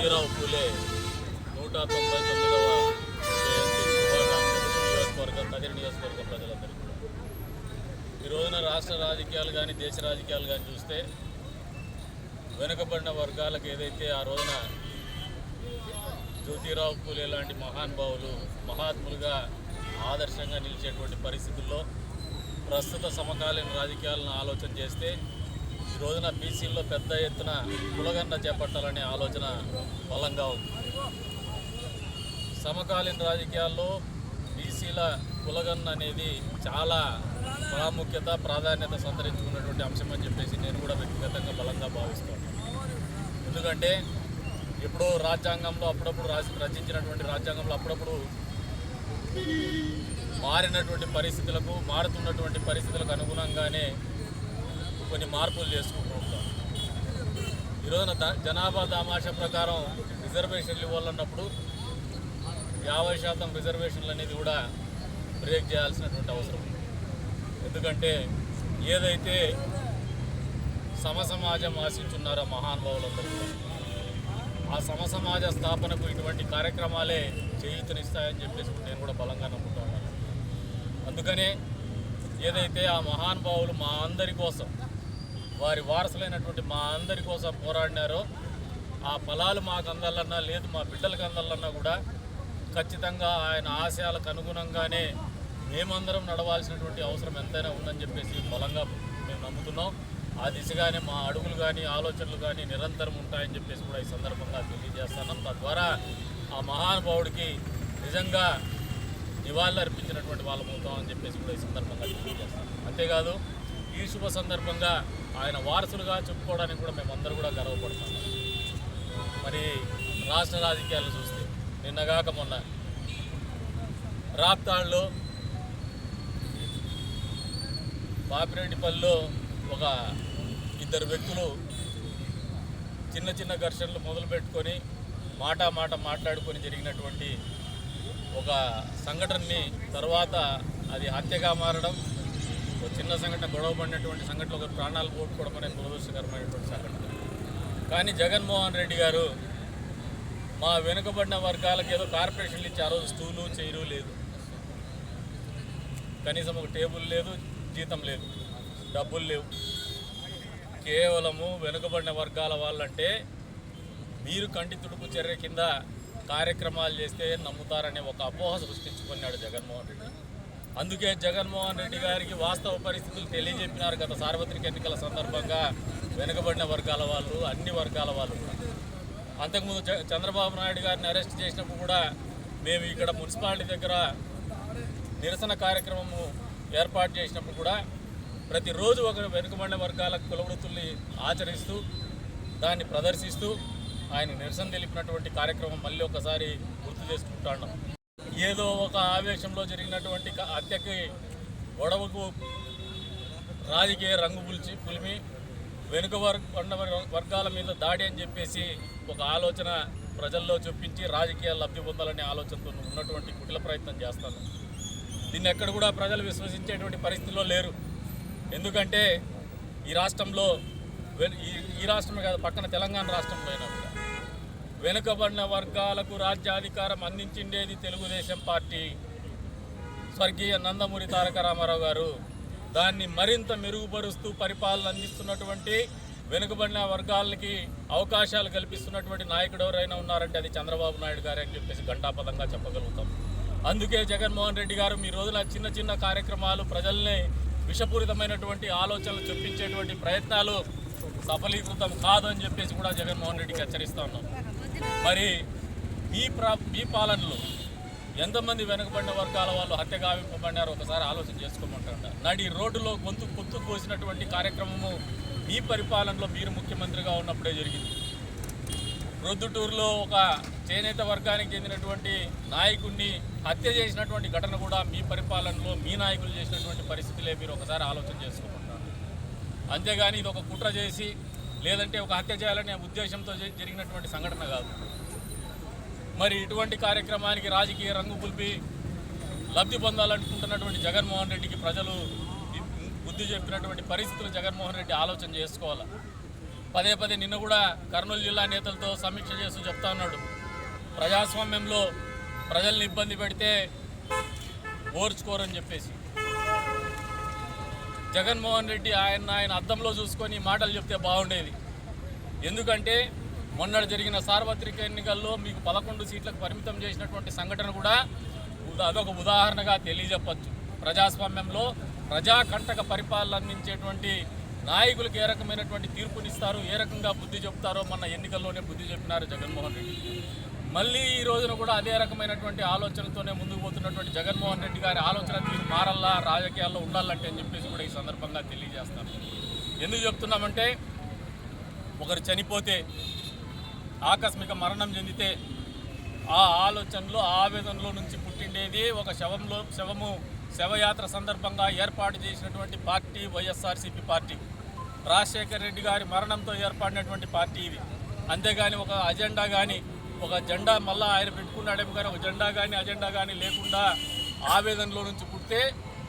జ్యోతిరావు పూలే నూట తొంభై తొమ్మిదవ జయంతి శుభాకాంక్షలు నియోజకవర్గం కదిరి నియోజకవర్గ ప్రజలందరికీ ఈ రోజున రాష్ట్ర రాజకీయాలు కానీ దేశ రాజకీయాలు కానీ చూస్తే వెనుకబడిన వర్గాలకు ఏదైతే ఆ రోజున జ్యోతిరావు పూలే లాంటి మహానుభావులు మహాత్ములుగా ఆదర్శంగా నిలిచేటువంటి పరిస్థితుల్లో ప్రస్తుత సమకాలీన రాజకీయాలను ఆలోచన చేస్తే ఈ రోజున బీసీల్లో పెద్ద ఎత్తున కులగన్న చేపట్టాలనే ఆలోచన బలంగా ఉంది. సమకాలీన రాజకీయాల్లో బీసీల కులగన్న అనేది చాలా ప్రాముఖ్యత ప్రాధాన్యత సంతరించుకున్నటువంటి అంశం అని చెప్పేసి నేను కూడా వ్యక్తిగతంగా బలంగా భావిస్తాను. ఎందుకంటే ఇప్పుడు రాజ్యాంగంలో అప్పుడప్పుడు రాసి రచించినటువంటి రాజ్యాంగంలో అప్పుడప్పుడు మారినటువంటి పరిస్థితులకు మారుతున్నటువంటి పరిస్థితులకు అనుగుణంగానే కొన్ని మార్పులు చేసుకుంటూ ఉంటాం ఈరోజున జనాభా దామాష ప్రకారం రిజర్వేషన్లు ఇవ్వాలన్నప్పుడు యాభై శాతం రిజర్వేషన్లు అనేది కూడా బ్రేక్ చేయాల్సినటువంటి అవసరం ఉంది. ఎందుకంటే ఏదైతే సమసమాజం ఆశించున్నారో మహానుభావులందరూ ఆ ఆ సమసమాజ స్థాపనకు ఇటువంటి కార్యక్రమాలే చేయూతనిస్తాయని చెప్పేసి నేను కూడా బలంగా నమ్ముతా అందుకనే ఏదైతే ఆ మహానుభావులు మా అందరి కోసం వారి వారసులైనటువంటి మా అందరి కోసం పోరాడినారో. ఆ ఫలాలు మాకు అందాలన్నా లేదు మా బిడ్డలకు అందాలన్నా కూడా ఖచ్చితంగా ఆయన ఆశయాలకు అనుగుణంగానే మేమందరం నడవాల్సినటువంటి అవసరం ఎంతైనా ఉందని చెప్పేసి బలంగా మేము నమ్ముతున్నాం. ఆ దిశగానే మా అడుగులు కానీ ఆలోచనలు కానీ నిరంతరం ఉంటాయని చెప్పేసి కూడా ఈ సందర్భంగా తెలియజేస్తున్నాం. తద్వారా ఆ మహానుభావుడికి నిజంగా నివాళులు అర్పించినటువంటి వాళ్ళం అవుతామని చెప్పేసి కూడా ఈ సందర్భంగా తెలియజేస్తాం అంతేకాదు ఈ శుభ సందర్భంగా ఆయన వారసులుగా చెప్పుకోవడానికి కూడా మేమందరూ కూడా గర్వపడతాం మరి రాష్ట్ర రాజకీయాలు చూస్తే నిన్నగాక మొన్న రాప్తాడులో బాపిరెడ్డిపల్లిలో ఒక ఇద్దరు వ్యక్తులు చిన్న చిన్న ఘర్షణలు మొదలుపెట్టుకొని మాట మాట మాట్లాడుకొని జరిగినటువంటి ఒక సంఘటనని తర్వాత అది హత్యగా మారడం చిన్న సంఘటన గొడవ పడినటువంటి సంఘటన ఒక ప్రాణాలు కోల్పోవడం అనేది దురదృష్టకరమైనటువంటి సంఘటన. కానీ జగన్మోహన్ రెడ్డి గారు మా వెనుకబడిన వర్గాలకు ఏదో కార్పొరేషన్లు ఇచ్చి ఆ రోజు స్టూలు చైరు లేదు. కనీసం ఒక టేబుల్ లేదు జీతం లేదు డబ్బులు లేవు. కేవలము వెనుకబడిన వర్గాల వాళ్ళంటే మీరు కంటి తుడుపు చర్య కింద కార్యక్రమాలు చేస్తే నమ్ముతారనే ఒక అపోహ సృష్టించుకున్నాడు జగన్మోహన్ రెడ్డి. అందుకే జగన్మోహన్ రెడ్డి గారికి వాస్తవ పరిస్థితులు తెలియజెప్పినారు గత సార్వత్రిక ఎన్నికల సందర్భంగా వెనుకబడిన వర్గాల వాళ్ళు అన్ని వర్గాల వాళ్ళు కూడా. అంతకుముందు చ- చంద్రబాబు నాయుడు గారిని అరెస్ట్ చేసినప్పుడు కూడా మేము ఇక్కడ మున్సిపాలిటీ దగ్గర నిరసన కార్యక్రమము ఏర్పాటు చేసినప్పుడు కూడా ప్రతిరోజు ఒక వెనుకబడిన వర్గాల కులవృత్తుల్ని ఆచరిస్తూ దాన్ని ప్రదర్శిస్తూ ఆయన నిరసన తెలిపినటువంటి కార్యక్రమం మళ్ళీ ఒకసారి గుర్తు చేసుకుంటాను ఏదో ఒక ఆవేశంలో జరిగినటువంటి హత్యకి గొడవకు రాజకీయ రంగు పులిచి పులిమి వెనుక వర్గ వర్గాల మీద దాడి అని చెప్పేసి ఒక ఆలోచన ప్రజల్లో చూపించి రాజకీయ లబ్ధి పొందాలనే ఆలోచనతో ఉన్నటువంటి కుటిల ప్రయత్నం చేస్తాను. దీన్ని ఎక్కడ కూడా ప్రజలు విశ్వసించేటువంటి పరిస్థితిలో లేరు. ఎందుకంటే ఈ రాష్ట్రంలో ఈ ఈ రాష్ట్రమే కాదు పక్కన తెలంగాణ రాష్ట్రంలో అయినా వెనుకబడిన వర్గాలకు రాజ్యాధికారం అందించిండేది తెలుగుదేశం పార్టీ. స్వర్గీయ నందమూరి తారక రామారావు గారు. దాన్ని మరింత మెరుగుపరుస్తూ పరిపాలన అందిస్తున్నటువంటి వెనుకబడిన వర్గాలకి అవకాశాలు కల్పిస్తున్నటువంటి నాయకుడు ఎవరైనా ఉన్నారంటే అది చంద్రబాబు నాయుడు గారు అని చెప్పేసి ఘంటాపదంగా చెప్పగలుగుతాం. అందుకే జగన్మోహన్ రెడ్డి గారు మీ రోజున చిన్న చిన్న కార్యక్రమాలు ప్రజల్ని విషపూరితమైనటువంటి ఆలోచనలు చొప్పించేటువంటి ప్రయత్నాలు సఫలీకృతం కాదు అని చెప్పేసి కూడా జగన్మోహన్ రెడ్డికి హెచ్చరిస్తా ఉన్నాం. మరి మీ ప్రా మీ పాలనలో ఎంతమంది వెనుకబడిన వర్గాల వాళ్ళు హత్య గావింపబడినారో ఒకసారి ఆలోచన చేసుకోమంటారు నడి రోడ్డులో గొంతు పొత్తు కోసినటువంటి కార్యక్రమము మీ పరిపాలనలో మీరు ముఖ్యమంత్రిగా ఉన్నప్పుడే జరిగింది. ప్రొద్దుటూరులో ఒక చేనేత వర్గానికి చెందినటువంటి నాయకుడిని హత్య చేసినటువంటి ఘటన కూడా మీ పరిపాలనలో మీ నాయకులు చేసినటువంటి పరిస్థితులే మీరు ఒకసారి ఆలోచన చేసుకోమంటారు. అంతేగాని ఇది ఒక కుట్ర చేసి లేదంటే ఒక హత్య చేయాలనే ఉద్దేశంతో జరిగినటువంటి సంఘటన కాదు. మరి ఇటువంటి కార్యక్రమానికి రాజకీయ రంగు పులిపి లబ్ధి పొందాలనుకుంటున్నటువంటి జగన్మోహన్ రెడ్డికి ప్రజలు బుద్ధి చెప్పినటువంటి పరిస్థితులు జగన్మోహన్ రెడ్డి ఆలోచన చేసుకోవాలి? పదే పదే నిన్న కూడా కర్నూలు జిల్లా నేతలతో సమీక్ష చేస్తూ చెప్తా ఉన్నాడు. ప్రజాస్వామ్యంలో ప్రజల్ని ఇబ్బంది పెడితే ఓర్చుకోరని చెప్పేసి. జగన్మోహన్ రెడ్డి ఆయన ఆయన అద్దంలో చూసుకొని మాటలు చెప్తే బాగుండేది. ఎందుకంటే మొన్నటి జరిగిన సార్వత్రిక ఎన్నికల్లో మీకు పదకొండు సీట్లకు పరిమితం చేసినటువంటి సంఘటన కూడా ఉదా- అదొక ఉదాహరణగా తెలియజెప్పచ్చు. ప్రజాస్వామ్యంలో ప్రజాకంటక పరిపాలన అందించేటువంటి నాయకులకు ఏ రకమైనటువంటి తీర్పునిస్తారు ఏ రకంగా బుద్ధి చెప్తారో మొన్న ఎన్నికల్లోనే బుద్ధి చెప్పినారు జగన్మోహన్ రెడ్డి. మళ్ళీ ఈ రోజున కూడా అదే రకమైనటువంటి ఆలోచనతోనే ముందుకు పోతున్నటువంటి జగన్మోహన్ రెడ్డి గారి ఆలోచన తీరు మారల్లా రాజకీయాల్లో ఉండాలంటే అని చెప్పేసి కూడా ఈ సందర్భంగా తెలియజేస్తాను. ఎందుకు చెప్తున్నామంటే ఒకరు చనిపోతే ఆకస్మిక మరణం చెందితే ఆ ఆలోచనలో ఆవేదనలో నుంచి పుట్టిండేది ఒక శవంలో శవము శవయాత్ర సందర్భంగా ఏర్పాటు చేసినటువంటి party YSRCP party. Rajasekhar Reddy గారి మరణంతో ఏర్పడినటువంటి పార్టీ ఇది. అంతేగాని ఒక అజెండా కానీ ఒక జెండా మళ్ళా ఆయన పెట్టుకున్నాడేమో కానీ ఒక జెండా కానీ అజెండా కానీ లేకుండా ఆవేదనలో నుంచి పుట్టితే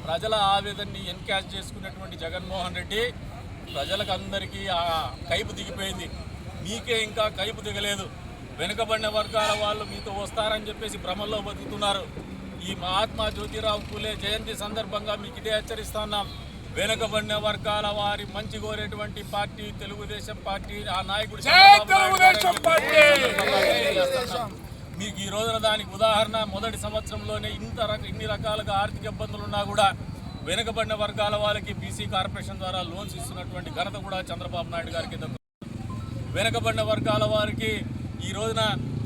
ప్రజల ఆవేదనని ఎన్కాష్ చేసుకున్నటువంటి జగన్మోహన్ రెడ్డి ప్రజలకు అందరికీ ఆ కైపు దిగిపోయింది. మీకే ఇంకా కైపు దిగలేదు. వెనుకబడిన వర్గాల వాళ్ళు మీతో వస్తారని చెప్పేసి భ్రమల్లో బతుకుతున్నారు. ఈ మహాత్మా జ్యోతిరావు పూలే జయంతి సందర్భంగా మీకు ఇదే హెచ్చరిస్తున్నాం వెనుకబడిన వర్గాల వారి మంచి కోరేటువంటి పార్టీ తెలుగుదేశం పార్టీ ఆ నాయకుడు గారు. మీకు ఈ రోజున దానికి ఉదాహరణ మొదటి సంవత్సరంలోనే ఇంత ఇన్ని రకాలుగా ఆర్థిక ఇబ్బందులు ఉన్నా కూడా వెనుకబడిన వర్గాల వాళ్ళకి బీసీ కార్పొరేషన్ ద్వారా లోన్స్ ఇస్తున్నటువంటి ఘనత కూడా చంద్రబాబు నాయుడు గారికి వెనుకబడిన వర్గాల వారికి ఈ రోజున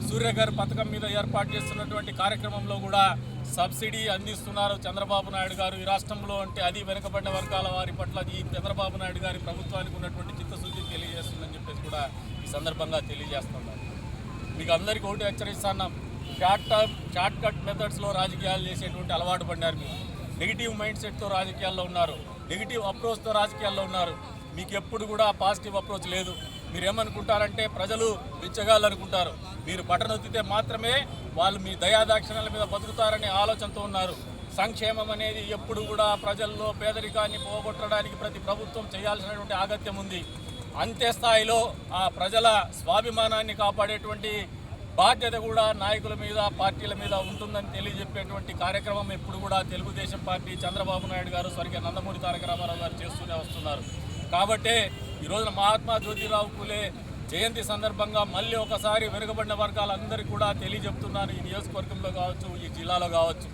సూర్యగారి పథకం మీద ఏర్పాటు చేస్తున్నటువంటి కార్యక్రమంలో కూడా సబ్సిడీ అందిస్తున్నారు చంద్రబాబు నాయుడు గారు. ఈ రాష్ట్రంలో అంటే అది వెనుకబడిన వర్గాల వారి పట్ల ఈ చంద్రబాబు నాయుడు గారి ప్రభుత్వానికి ఉన్నటువంటి చిత్తశుద్ధి తెలియజేస్తుందని చెప్పేసి కూడా ఈ సందర్భంగా తెలియజేస్తున్నాను. మీకు అందరికీ ఒకటి హెచ్చరిస్తున్నాం షార్ట్ టర్మ్ షార్ట్ కట్ మెథడ్స్లో రాజకీయాలు చేసేటువంటి అలవాటు పడినారు మీరు. నెగిటివ్ మైండ్ సెట్తో రాజకీయాల్లో ఉన్నారు. నెగిటివ్ అప్రోచ్తో రాజకీయాల్లో ఉన్నారు. మీకు ఎప్పుడు కూడా పాజిటివ్ అప్రోచ్ లేదు. మీరేమనుకుంటారంటే ప్రజలు బిచ్చగాళ్ళు మీరు బటన్ మాత్రమే వాళ్ళు మీ దయాదాక్షిణ్యాల మీద బతుకుతారనే ఆలోచనతో ఉన్నారు. సంక్షేమం అనేది ఎప్పుడు కూడా ప్రజల్లో పేదరికాన్ని పోగొట్టడానికి ప్రతి ప్రభుత్వం చేయాల్సినటువంటి ఆగత్యం ఉంది. అంతే స్థాయిలో ఆ ప్రజల స్వాభిమానాన్ని కాపాడేటువంటి బాధ్యత కూడా నాయకుల మీద పార్టీల మీద ఉంటుందని తెలియజెప్పేటువంటి కార్యక్రమం ఎప్పుడు కూడా తెలుగుదేశం పార్టీ చంద్రబాబు నాయుడు గారు స్వర్గీయ నందమూరి తారక రామారావు గారు చేస్తూనే వస్తున్నారు. కాబట్టే ఈరోజున మహాత్మా జ్యోతిరావు పూలే జయంతి సందర్భంగా మళ్ళీ ఒకసారి వెనుకబడిన వర్గాలందరికీ కూడా తెలియజెప్తున్నారు ఈ నియోజకవర్గంలో కావచ్చు ఈ జిల్లాలో కావచ్చు.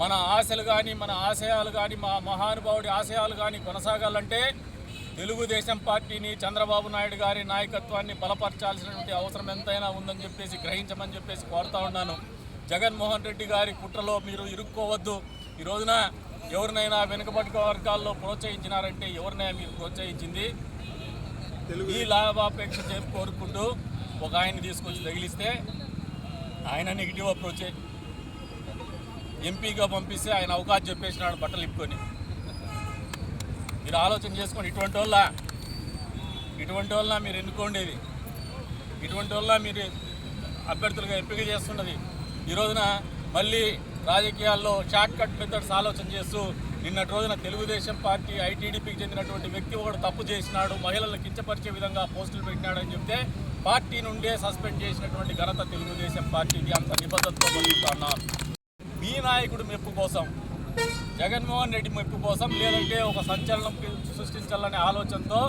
మన ఆశలు కానీ మన ఆశయాలు కానీ మా మహానుభావుడి ఆశయాలు కానీ కొనసాగాలంటే తెలుగుదేశం పార్టీని చంద్రబాబు నాయుడు గారి నాయకత్వాన్ని బలపరచాల్సినటువంటి అవసరం ఎంతైనా ఉందని చెప్పేసి గ్రహించమని చెప్పేసి కోరుతా ఉన్నాను. జగన్మోహన్ రెడ్డి గారి కుట్రలో మీరు ఇరుక్కోవద్దు. ఈ రోజున ఎవరినైనా వెనుకబడ్డ వర్గాల్లో ప్రోత్సహించినారంటే ఎవరినైనా మీరు ప్రోత్సహించింది ఈ లాభాపేక్ష కోరుకుంటూ ఒక ఆయన తీసుకొచ్చి తగిలిస్తే ఆయన నెగిటివ్ అప్రోచ్ ఎంపీగా పంపిస్తే ఆయన అవకాశం చెప్పేసినాడు బట్టలు ఇప్పుకొని. మీరు ఆలోచన చేసుకోండి ఇటువంటి వాళ్ళ ఇటువంటి వాళ్ళ మీరు ఎన్నుకోండేది. ఇటువంటి వాళ్ళ మీరు అభ్యర్థులుగా ఎంపిక చేస్తున్నది ఈ రోజున మళ్ళీ రాజకీయాల్లో షార్ట్ కట్ మెథడ్స్ ఆలోచన చేస్తూ నిన్నటి రోజున తెలుగుదేశం పార్టీ ఐటీడీపీకి చెందినటువంటి వ్యక్తి ఒకడు తప్పు చేసినాడు మహిళలను కించపరిచే విధంగా పోస్టులు పెట్టినాడని చెప్తే పార్టీ నుండే సస్పెండ్ చేసినటువంటి ఘనత తెలుగుదేశం పార్టీకి అంత నిబద్ధతతో పొందుతున్నారు మీ నాయకుడు మెప్పు కోసం జగన్మోహన్ రెడ్డి మెప్పు కోసం లేదంటే ఒక సంచలనం సృష్టించాలనే ఆలోచనతో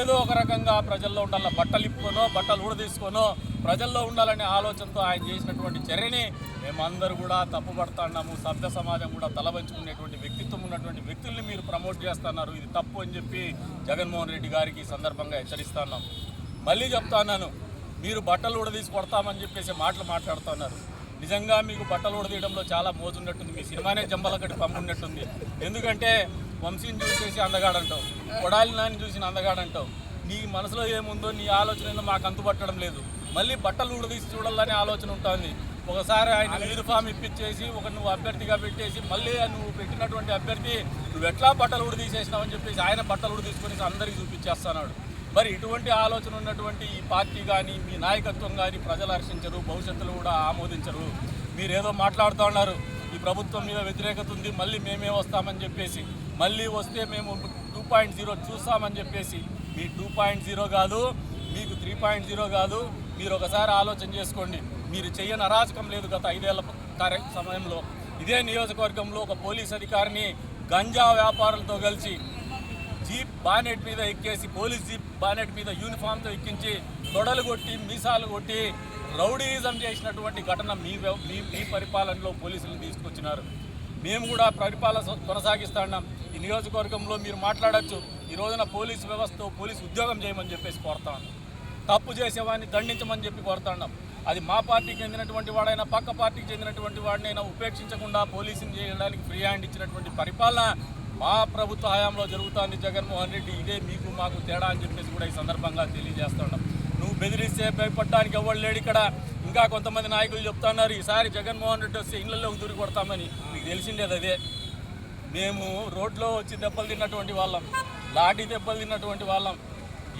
ఏదో ఒక రకంగా ప్రజల్లో ఉండాల బట్టలు ఇప్పుకోనో బట్టలు ఊడదీసుకోనో ప్రజల్లో ఉండాలనే ఆలోచనతో ఆయన చేసినటువంటి చర్యని మేమందరూ కూడా తప్పుపడుతున్నాము. సభ్య సమాజం కూడా తలవంచుకునేటువంటి వ్యక్తిత్వం ఉన్నటువంటి వ్యక్తుల్ని మీరు ప్రమోట్ చేస్తున్నారు. ఇది తప్పు అని చెప్పి జగన్మోహన్ రెడ్డి గారికి ఈ సందర్భంగా హెచ్చరిస్తున్నాం. మళ్ళీ చెప్తాన్నాను మీరు బట్టలు ఊడదీసి కొడతామని చెప్పేసి మాటలు మాట్లాడుతున్నారు. నిజంగా మీకు బట్టలు ఊడదీయడంలో చాలా మోజున్నట్టుంది. మీ సినిమానే జంబలకటి పంపున్నట్టుంది ఎందుకంటే వంశీని చూసేసి అందగాడంటావు. కొడాలి నాని చూసిన అందగాడంటావు. నీ మనసులో ఏముందో నీ ఆలోచన ఏందో మాకు అంతుపట్టడం లేదు. మళ్ళీ బట్టలు ఊడదీసి చూడాలనే ఆలోచన ఉంటుంది. ఒకసారి ఆయన యూనిఫామ్ ఇప్పించేసి ఒక నువ్వు అభ్యర్థిగా పెట్టేసి మళ్ళీ నువ్వు పెట్టినటువంటి అభ్యర్థి నువ్వు ఎట్లా బట్టలు ఊడి తీసేసినావు అని చెప్పేసి ఆయన బట్టలు ఊడి తీసుకొని అందరికీ చూపించేస్తున్నాడు. మరి ఇటువంటి ఆలోచన ఉన్నటువంటి ఈ పార్టీ కానీ మీ నాయకత్వం కానీ ప్రజలు హర్షించరు భవిష్యత్తులో కూడా ఆమోదించరు. మీరేదో మాట్లాడుతూ ఉన్నారు. ఈ ప్రభుత్వం మీద వ్యతిరేకత ఉంది మళ్ళీ మేమే వస్తామని చెప్పేసి. మళ్ళీ వస్తే మేము టూ పాయింట్ జీరో చూస్తామని చెప్పేసి. మీ టూ పాయింట్ జీరో కాదు మీకు త్రీ పాయింట్ జీరో కాదు మీరు ఒకసారి ఆలోచన చేసుకోండి. మీరు చెయ్యని అరాచకం లేదు గత ఐదేళ్ళ కార్య సమయంలో. ఇదే నియోజకవర్గంలో ఒక పోలీస్ అధికారిని గంజా వ్యాపారులతో కలిసి జీప్ బానెట్ మీద ఎక్కేసి పోలీస్ జీప్ బానెట్ మీద యూనిఫామ్తో ఎక్కించి తొడలు కొట్టి మీసాలు కొట్టి రౌడీయిజం చేసినటువంటి ఘటన మీ మీ మీ పరిపాలనలో పోలీసులు తీసుకొచ్చినారు. మేము కూడా పరిపాలన కొనసాగిస్తున్నాం ఈ నియోజకవర్గంలో మీరు మాట్లాడచ్చు. ఈ రోజున పోలీసు వ్యవస్థ పోలీసు ఉద్యోగం చేయమని చెప్పేసి కోరుతా తప్పు చేసేవాడిని దండించమని చెప్పి కోరుతున్నాం అది మా పార్టీకి చెందినటువంటి వాడైనా పక్క పార్టీకి చెందినటువంటి వాడినైనా ఉపేక్షించకుండా పోలీసింగ్ చేయడానికి ఫ్రీ హ్యాండ్ ఇచ్చినటువంటి పరిపాలన మా ప్రభుత్వ హయాంలో జరుగుతుంది జగన్మోహన్ రెడ్డి. ఇదే మీకు మాకు తేడా అని చెప్పేసి కూడా ఈ సందర్భంగా తెలియజేస్తున్నాం నువ్వు బెదిరిస్తే భయపడడానికి ఎవరు లేడు ఇక్కడ. ఇంకా కొంతమంది నాయకులు చెప్తున్నారు ఈసారి జగన్మోహన్ రెడ్డి వస్తే ఇళ్ళలోకి దూరి కొడతామని. మీకు తెలిసిండేది అదే. మేము రోడ్లో వచ్చి దెబ్బలు తిన్నటువంటి వాళ్ళం లాఠీ దెబ్బలు తిన్నటువంటి వాళ్ళం.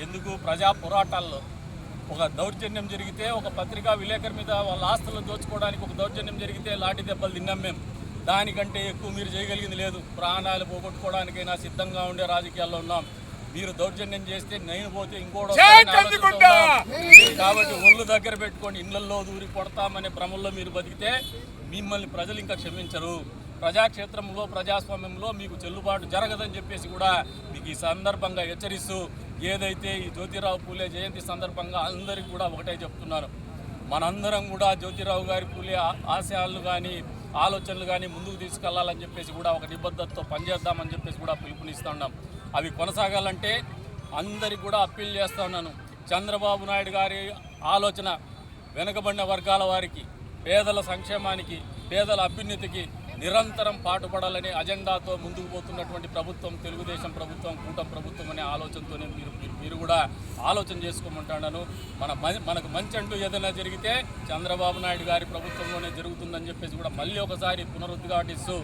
ఎందుకు? ప్రజా పోరాటాల్లో ఒక దౌర్జన్యం జరిగితే ఒక పత్రికా విలేకరి మీద వాళ్ళ ఆస్తులను దోచుకోవడానికి ఒక దౌర్జన్యం జరిగితే లాఠీ దెబ్బలు తిన్నాం మేము. దానికంటే ఎక్కువ మీరు చేయగలిగింది లేదు. ప్రాణాలు పోగొట్టుకోవడానికైనా సిద్ధంగా ఉండే రాజకీయాల్లో ఉన్నాం. మీరు దౌర్జన్యం చేస్తే నేను పోతే ఇంకోటి. కాబట్టి ఒళ్ళు దగ్గర పెట్టుకొని ఇళ్ళలో దూరి కొడతామనే భ్రమంలో మీరు బతికితే మిమ్మల్ని ప్రజలు ఇంకా క్షమించరు. ప్రజాక్షేత్రంలో ప్రజాస్వామ్యంలో మీకు చెల్లుబాటు జరగదని చెప్పేసి కూడా మీకు ఈ సందర్భంగా హెచ్చరిస్తూ ఏదైతే ఈ జ్యోతిరావు పూలే జయంతి సందర్భంగా అందరికీ కూడా ఒకటే చెప్తున్నాను. మనందరం కూడా జ్యోతిరావు గారి పూలే ఆ- ఆశయాలను కానీ ఆలోచనలు కానీ ముందుకు తీసుకెళ్ళాలని చెప్పేసి కూడా ఒక నిబద్ధతతో పనిచేద్దామని చెప్పేసి కూడా పిలుపునిస్తున్నాం అవి కొనసాగాలంటే అందరికి కూడా అప్పీల్ చేస్తా ఉన్నాను. చంద్రబాబు నాయుడు గారి ఆలోచన వెనుకబడిన వర్గాల వారికి పేదల సంక్షేమానికి పేదల అభ్యున్నతికి నిరంతరం పాటుపడాలనే అజెండాతో ముందుకు పోతున్నటువంటి ప్రభుత్వం తెలుగుదేశం ప్రభుత్వం కూటమి ప్రభుత్వం అనే ఆలోచనతోనే మీరు మీరు- మీరు కూడా ఆలోచన చేసుకోమంటాను మన మ- మనకు మంచి అంటూ ఏదైనా జరిగితే చంద్రబాబు నాయుడు గారి ప్రభుత్వంలోనే జరుగుతుందని చెప్పేసి కూడా మళ్ళీ ఒకసారి పునరుద్ఘాటిస్తూ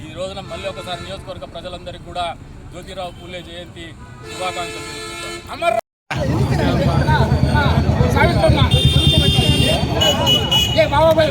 ఈ రోజున మళ్ళీ ఒకసారి నియోజకవర్గ ప్రజలందరికీ కూడా జ్యోతిరావు పూలే జయంతి శుభాకాంక్షలు అమర్ బాబు